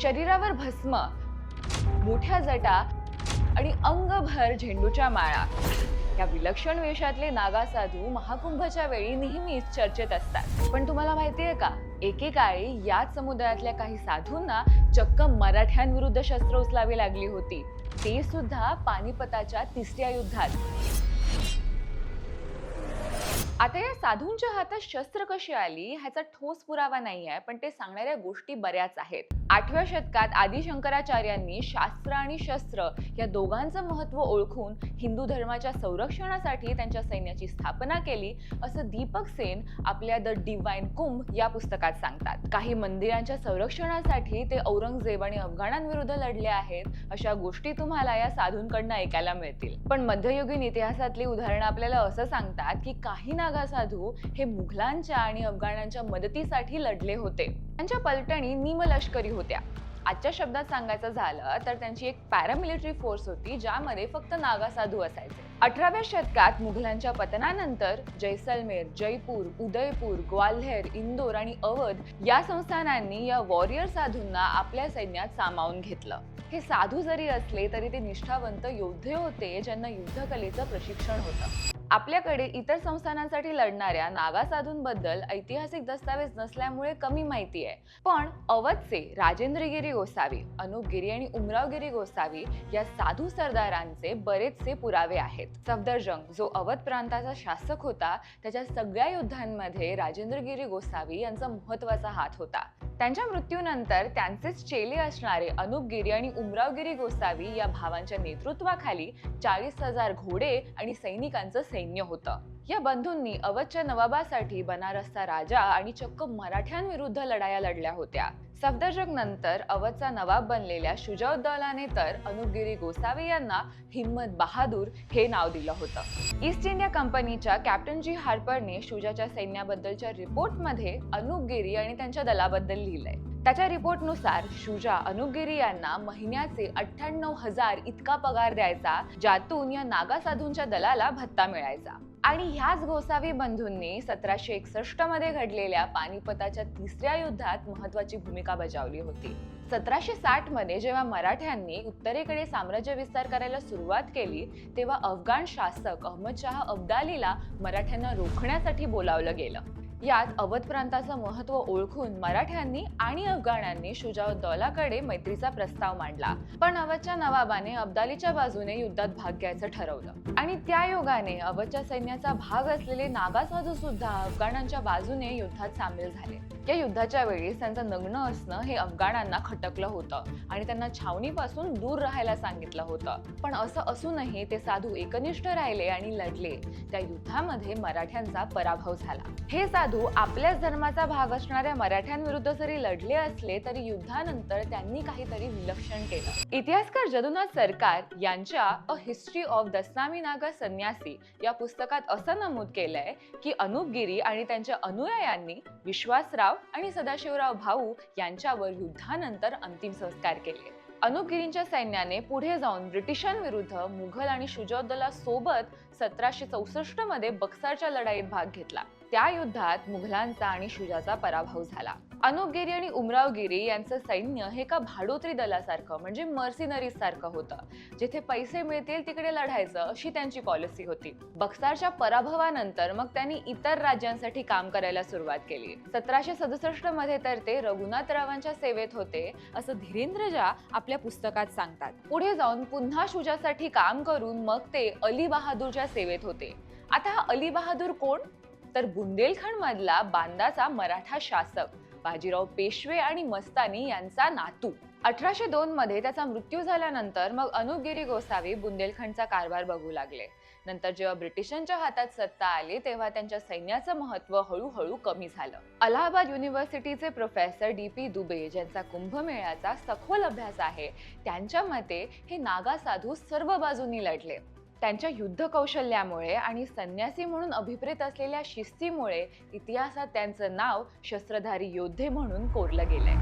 शरीरावर भस्म मोठ्या जटा आणि अंगभर झेंडूच्या माळा. या विलक्षण वेशातले नागा साधू महाकुंभच्या वेळी नेहमीच चर्चेत असतात. पण तुम्हाला माहितीये का? एकेकाळी याच समुदायातल्या काही साधूंना चक्क मराठ्यांविरुद्ध शस्त्र उचलावी लागली होती. ते सुद्धा पानिपताच्या तिसऱ्या युद्धात. आता या साधूंच्या हातात शस्त्र कशी आली ह्याचा ठोस पुरावा नाही आहे पण ते सांगणाऱ्या गोष्टी बऱ्याच आहेत. आठव्या शतकात आदी शंकराचार्यांनी शास्त्र आणि शस्त्र या दोघांचं महत्त्व ओळखून हिंदू धर्माच्या संरक्षणासाठी त्यांच्या सैन्याची स्थापना केली असं दीपक सेन आपल्या द डिवाइन कुंभ या पुस्तकात सांगतात. काही मंदिरांच्या संरक्षणासाठी ते औरंगजेब आणि अफगाणांविरुद्ध लढले आहेत अशा गोष्टी तुम्हाला या साधूंकडनं ऐकायला मिळतील. पण मध्ययुगीन इतिहासातली उदाहरणं आपल्याला असं सांगतात की काही नागा साधू हे मुघलांच्या आणि अफगाणांच्या मदतीसाठी लढले होते. त्यांच्या पलटणी निमलष्करी होत्या. आजच्या शब्दात सांगायचं झालं तर त्यांची एक पॅरामिलिटरी फोर्स होती ज्यामध्ये फक्त नागा साधू असायचे. अठराव्या शतकात मुघलांच्या पतनानंतर जैसलमेर जयपूर उदयपूर ग्वाल्हेर इंदोर आणि अवध या संस्थानांनी या वॉरियर साधूंना आपल्या सैन्यात सामावून घेतलं. हे साधू जरी असले तरी ते निष्ठावंत योद्धे होते ज्यांना युद्धकलेचं प्रशिक्षण होतं. आपल्याकडे इतर संस्थानांसाठी लढणाऱ्या नागा साधूंबद्दल ऐतिहासिक दस्तावेज नसल्यामुळे कमी माहिती आहे. पण अवधचे राजेंद्रगिरी गोसावी अनुपगिरी आणि उमरावगिरी गोसावी या साधू सरदारांचे बरेचसे पुरावे आहेत. सफदरजंग जो अवध प्रांताचा शासक होता त्याच्या सगळ्या युद्धांमध्ये राजेंद्रगिरी गोसावी यांचा महत्त्वाचा हात होता. त्यांच्या मृत्यूनंतर त्यांचेच चेले असणारे अनुपगिरी आणि उमरावगिरी गोसावी या भावांच्या नेतृत्वाखाली चाळीस हजार घोडे आणि सैनिकांचं सैन्य होतं. या बंधूंनी अवधच्या नवाबासाठी बनारसचा राजा आणि चक्क मराठ्यांविरुद्ध लढाया लढल्या होत्या. सफदरजंग नंतर अवधचा नवाब बनलेल्या शुजाउद्दौलाने तर अनुगिरी गोसावी यांना हिम्मत बहादूर हे नाव दिलं होतं. ईस्ट इंडिया कंपनीच्या कॅप्टन जी हार्परने शुजाच्या सैन्याबद्दलच्या रिपोर्टमध्ये अनुपगिरी आणि त्यांच्या दलाबद्दल लिहिलंय. त्याच्या रिपोर्टनुसार शुजा अनुपगिरी यांना महिन्याचे अठ्ठ्याण्णव हजार इतका पगार द्यायचा ज्यातून या नागा साधूंच्या दलाला भत्ता मिळायचा. आणि ह्याच गोसावी बंधूंनी सतराशे एकसष्टमध्ये घडलेल्या पानिपताच्या तिसऱ्या युद्धात महत्वाची भूमिका बजावली होती. सतराशे साठमध्ये जेव्हा मराठ्यांनी उत्तरेकडे साम्राज्य विस्तार करायला सुरुवात केली तेव्हा अफगाण शासक अहमद शाह अब्दालीला मराठ्यांना रोखण्यासाठी बोलावलं गेलं. यात अवध प्रांताचं महत्त्व ओळखून मराठ्यांनी आणि अफगाणांनी शुजाउद्दौलाकडे मैत्रीचा प्रस्ताव मांडला. पण अवधच्या नवाबाने अब्दालीच्या बाजूने युद्धात भाग घ्यायचं ठरवलं. आणि त्या योगाने अवधच्या सैन्याचा भाग असलेले नागासाधू सुद्धा अफगाणांच्या बाजूने युद्धात सामील झाले. या युद्धाच्या वेळी त्यांचं नग्न असणं हे अफगाणांना खटकलं होतं आणि त्यांना छावणीपासून दूर राहायला सांगितलं होतं. पण असं असूनही ते साधू एकनिष्ठ राहिले आणि लढले. त्या युद्धामध्ये मराठ्यांचा पराभव झाला. हे साधू साधू आपल्याच धर्माचा भाग असणाऱ्या मराठ्यांविरुद्ध जरी लढले असले तरी युद्धानंतर त्यांनी काहीतरी विलक्षण केलं. इतिहासकार जदुनाथ सरकार यांच्या a history of Dasnami Naga Sannyasi या पुस्तकात असं नमूद केलंय की अनुपगिरी आणि त्यांच्या अनुयायांनी विश्वासराव आणि सदाशिवराव भाऊ यांच्यावर युद्धानंतर अंतिम संस्कार केले. अनुपगिरींच्या सैन्याने पुढे जाऊन ब्रिटिशांविरुद्ध मुघल आणि शुजाउद्दौला सोबत सतराशे चौसष्टमध्ये बक्सारच्या लढाईत भाग घेतला. त्या युद्धात मुघलांचा आणि शुजाचा पराभव झाला. अनुपगिरी आणि उमरावगिरी यांचं सैन्य हे का भाडोत्री दलासारखं म्हणजे मर्सिनरीज सारखं होतं. जिथे पैसे मिळतील तिकडे लढायचं अशी त्यांची पॉलिसी होती. बक्सारच्या पराभवानंतर मग त्यांनी इतर राज्यांसाठी काम करायला सुरुवात केली. सतराशे सदुसष्टमध्ये तर ते रघुनाथरावांच्या सेवेत होते असं धीरेंद्रजा आपल्या पुस्तकात सांगतात. पुढे जाऊन पुन्हा शुजासाठी काम करून मग ते अली बहादूरच्या सेवेत होते. आता अली बहादूर कोण? तर बुंदेलखंड मधला बांदाचा मराठा शासक बाजीराव पेशवे आणि मस्तानी यांचा नातू. अठराशे दोन मध्ये त्याचा मृत्यू झाल्यानंतर मग अनुपगिरी गोसावी बुंदेलखंडचा कारभार बघू लागले. नंतर जेव्हा ब्रिटिशांच्या हातात सत्ता आली तेव्हा त्यांच्या सैन्याचं महत्त्व हळूहळू कमी झालं. अलाहाबाद युनिव्हर्सिटीचे प्रोफेसर डी पी दुबे ज्यांचा कुंभमेळ्याचा सखोल अभ्यास आहे त्यांच्या मते हे नागा साधू सर्व बाजूनी लढले. त्यांच्या युद्ध कौशल्यामुळे आणि संन्यासी म्हणून अभिप्रेत असलेल्या शिस्तीमुळे इतिहासात त्यांचं नाव शस्त्रधारी योद्धे म्हणून कोरलं गेलंय.